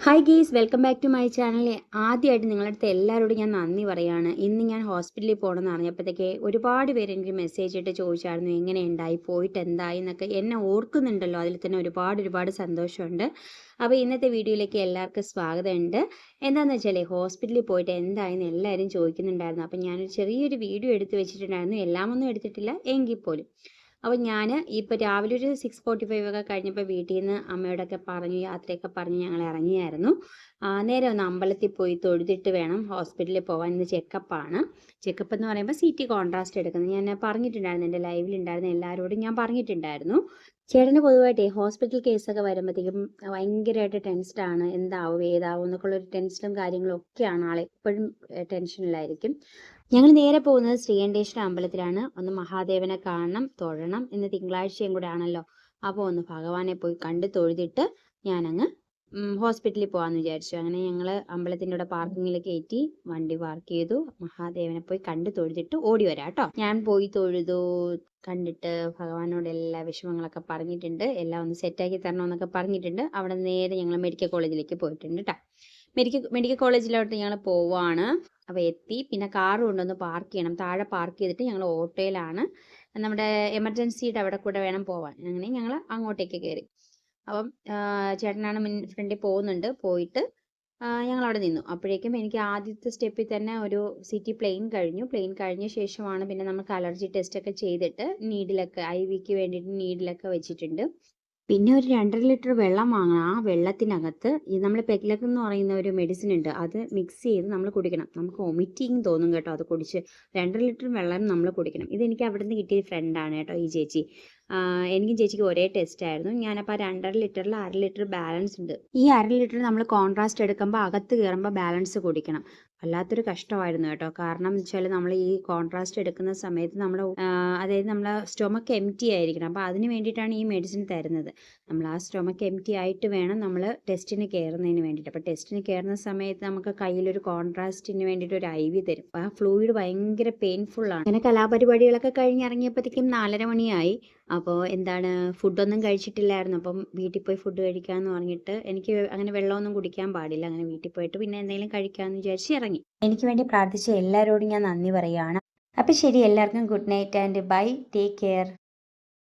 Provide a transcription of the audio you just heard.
Hi guys welcome back to my channel ആദ്യമായിട്ട് നിങ്ങളുടെ അടുത്ത് എല്ലാവരോടും ഞാൻ നന്ദി പറയുകയാണ് ഇന്ന് ഞാൻ ഹോസ്പിറ്റലിൽ പോകണമെന്ന് അറിഞ്ഞപ്പോഴത്തേക്ക് ഒരുപാട് പേര് എനിക്ക് മെസ്സേജ് ഇട്ട് ചോദിച്ചായിരുന്നു എങ്ങനെ ഉണ്ടായി പോയിട്ട് എന്തായി? എന്നൊക്കെ. എന്നെ ഓർക്കുന്നുണ്ടല്ലോ. അതിൽ തന്നെ ഒരുപാട് ഒരുപാട് സന്തോഷമുണ്ട്. അപ്പോൾ ഇന്നത്തെ വീഡിയോയിലേക്ക് എല്ലാവർക്കും സ്വാഗതമുണ്ട്. എന്താണെന്ന് വെച്ചാൽ ഹോസ്പിറ്റലിൽ പോയിട്ട് എന്തായെന്ന് എല്ലാവരും ചോദിക്കുന്നുണ്ടായിരുന്നു. അപ്പോൾ ഞാനൊരു ചെറിയൊരു വീഡിയോ എടുത്ത് വെച്ചിട്ടുണ്ടായിരുന്നു. എല്ലാമൊന്നും എടുത്തിട്ടില്ല. എങ്കിൽ പോലും. അപ്പോൾ ഞാൻ ഇപ്പോൾ രാവിലെ ഒരു സിക്സ് ഫോർട്ടി ഫൈവ് ഒക്കെ കഴിഞ്ഞപ്പോൾ വീട്ടിൽ നിന്ന് അമ്മയോടൊക്കെ പറഞ്ഞു യാത്രയൊക്കെ പറഞ്ഞ് ഞങ്ങൾ ഇറങ്ങിയായിരുന്നു നേരെ ഒന്ന് അമ്പലത്തിൽ പോയി തൊഴുതിട്ട് വേണം ഹോസ്പിറ്റലിൽ പോകാൻ ഇന്ന് ചെക്കപ്പാണ് ചെക്കപ്പ് എന്ന് പറയുമ്പോൾ സി ടി കോൺട്രാസ്റ്റ് എടുക്കുന്നത്. ഞാൻ പറഞ്ഞിട്ടുണ്ടായിരുന്നു എന്റെ ലൈവിലുണ്ടായിരുന്ന എല്ലാവരോടും ഞാൻ പറഞ്ഞിട്ടുണ്ടായിരുന്നു. ചേട്ടന് പൊതുവായിട്ടേ ഹോസ്പിറ്റൽ കേസൊക്കെ വരുമ്പോഴത്തേക്കും ഭയങ്കരമായിട്ട് ആണ്. എന്താവും ഏതാവും എന്നൊക്കെ ഒരു ടെൻഷനും കാര്യങ്ങളും ഒക്കെയാണ് ആൾ എപ്പോഴും ടെൻഷനിലായിരിക്കും ഞങ്ങൾ നേരെ പോകുന്നത് ശ്രീകണ്ഠേശ്വര അമ്പലത്തിലാണ്. ഒന്ന് മഹാദേവനെ കാണണം തൊഴണം ഇന്ന് തിങ്കളാഴ്ചയും കൂടെ ആണല്ലോ. അപ്പോൾ ഒന്ന് ഭഗവാനെ പോയി കണ്ട് തൊഴുതിട്ട് ഞാനങ്ങ് ഹോസ്പിറ്റലിൽ പോകാമെന്ന് വിചാരിച്ചു. അങ്ങനെ ഞങ്ങൾ അമ്പലത്തിന്റെ അവിടെ പാർക്കിങ്ങിൽ കയറ്റി വണ്ടി പാർക്ക് ചെയ്തു. മഹാദേവനെ പോയി കണ്ട് തൊഴുതിട്ട് ഓടി വരാം കേട്ടോ. ഞാൻ പോയി തൊഴുതു. കണ്ടിട്ട് ഭഗവാനോട് എല്ലാ വിഷമങ്ങളൊക്കെ പറഞ്ഞിട്ടുണ്ട്. എല്ലാം ഒന്ന് സെറ്റാക്കി തരണമെന്നൊക്കെ പറഞ്ഞിട്ടുണ്ട്. അവിടെ നേരെ ഞങ്ങൾ മെഡിക്കൽ കോളേജിലേക്ക് പോയിട്ടുണ്ട് കേട്ടോ മെഡിക്കൽ മെഡിക്കൽ കോളേജിലോട്ട് ഞങ്ങൾ പോവാണ്. അപ്പോൾ എത്തി. പിന്നെ കാർ കൊണ്ടൊന്ന് പാർക്ക് ചെയ്യണം. താഴെ പാർക്ക് ചെയ്തിട്ട് ഞങ്ങൾ ഓട്ടോയിലാണ്. നമ്മുടെ എമർജൻസിയുടെ അവിടെ കൂടെ വേണം പോവാൻ. അങ്ങനെ ഞങ്ങൾ അങ്ങോട്ടേക്ക് കയറി അപ്പം ചേട്ടനാണ് മുൻ ഫ്രണ്ടിൽ പോകുന്നുണ്ട്. പോയിട്ട് ഞങ്ങൾ അവിടെ നിന്നു. അപ്പോഴേക്കും എനിക്ക് ആദ്യത്തെ സ്റ്റെപ്പിൽ തന്നെ ഒരു സിറ്റി പ്ലെയിൻ കഴിഞ്ഞു. പ്ലെയിൻ കഴിഞ്ഞ ശേഷമാണ് പിന്നെ നമുക്ക് അലർജി ടെസ്റ്റ് ഒക്കെ ചെയ്തിട്ട് നീഡിലൊക്കെ ഐ വിക്ക് വേണ്ടിയിട്ട് നീഡിലൊക്കെ വെച്ചിട്ടുണ്ട്. പിന്നെ ഒരു രണ്ടര ലിറ്റർ വെള്ളം വാങ്ങണം. ആ വെള്ളത്തിനകത്ത് ഈ നമ്മൾ പെഗ്ലക്ക് എന്ന് പറയുന്ന ഒരു മെഡിസിൻ ഉണ്ട്. അത് മിക്സ് ചെയ്ത് നമ്മൾ കുടിക്കണം. നമുക്ക് ഒമിറ്റിങ് തോന്നും കേട്ടോ അത് കുടിച്ച്. രണ്ടര ലിറ്റർ വെള്ളം നമ്മൾ കുടിക്കണം. ഇതെനിക്ക് അവിടെ നിന്ന് കിട്ടിയ ഫ്രണ്ടാണ് കേട്ടോ ഈ ചേച്ചി. എനിക്കും ചേച്ചിക്ക് ഒരേ ടെസ്റ്റ് ആയിരുന്നു. ഞാനപ്പോൾ ആ രണ്ടര ലിറ്ററിൽ അര ലിറ്റർ ബാലൻസ് ഉണ്ട്. ഈ അര ലിറ്റർ നമ്മൾ കോൺട്രാസ്റ്റ് എടുക്കുമ്പോൾ അകത്ത് കയറുമ്പോൾ ബാലൻസ് കുടിക്കണം. വല്ലാത്തൊരു കഷ്ടമായിരുന്നു കേട്ടോ. കാരണം വെച്ചാൽ നമ്മൾ ഈ കോൺട്രാസ്റ്റ് എടുക്കുന്ന സമയത്ത് നമ്മൾ അതായത് നമ്മളെ സ്റ്റൊമക്ക് എംറ്റി ആയിരിക്കണം. അപ്പോൾ അതിന് വേണ്ടിയിട്ടാണ് ഈ മെഡിസിൻ തരുന്നത്. നമ്മൾ ആ സ്റ്റൊമക്ക് എംറ്റി ആയിട്ട് വേണം നമ്മൾ ടെസ്റ്റിന് കയറുന്നതിന് വേണ്ടിയിട്ട്. അപ്പോൾ ടെസ്റ്റിന് കയറുന്ന സമയത്ത് നമുക്ക് കയ്യിലൊരു കോൺട്രാസ്റ്റിന് വേണ്ടിയിട്ട് ഒരു ഐ വി തരും. ആ ഫ്ലൂയിഡ് ഭയങ്കര പെയിൻഫുള്ളാണ് അങ്ങനെ കലാപരിപാടികളൊക്കെ കഴിഞ്ഞ് ഇറങ്ങിയപ്പോഴത്തേക്കും നാലര മണിയായി. അപ്പോൾ എന്താണ് ഫുഡൊന്നും കഴിച്ചിട്ടില്ലായിരുന്നു. അപ്പം വീട്ടിൽ പോയി ഫുഡ് കഴിക്കാമെന്ന് പറഞ്ഞിട്ട് എനിക്ക് അങ്ങനെ വെള്ളമൊന്നും കുടിക്കാൻ പാടില്ല. അങ്ങനെ വീട്ടിൽ പോയിട്ട് പിന്നെ എന്തെങ്കിലും കഴിക്കാമെന്ന് വിചാരിച്ച് ഇറങ്ങി. എനിക്ക് വേണ്ടി പ്രാർത്ഥിച്ച എല്ലാവരോടും ഞാൻ നന്ദി പറയുകയാണ്. അപ്പം ശരി എല്ലാവർക്കും good night and bye. Take care.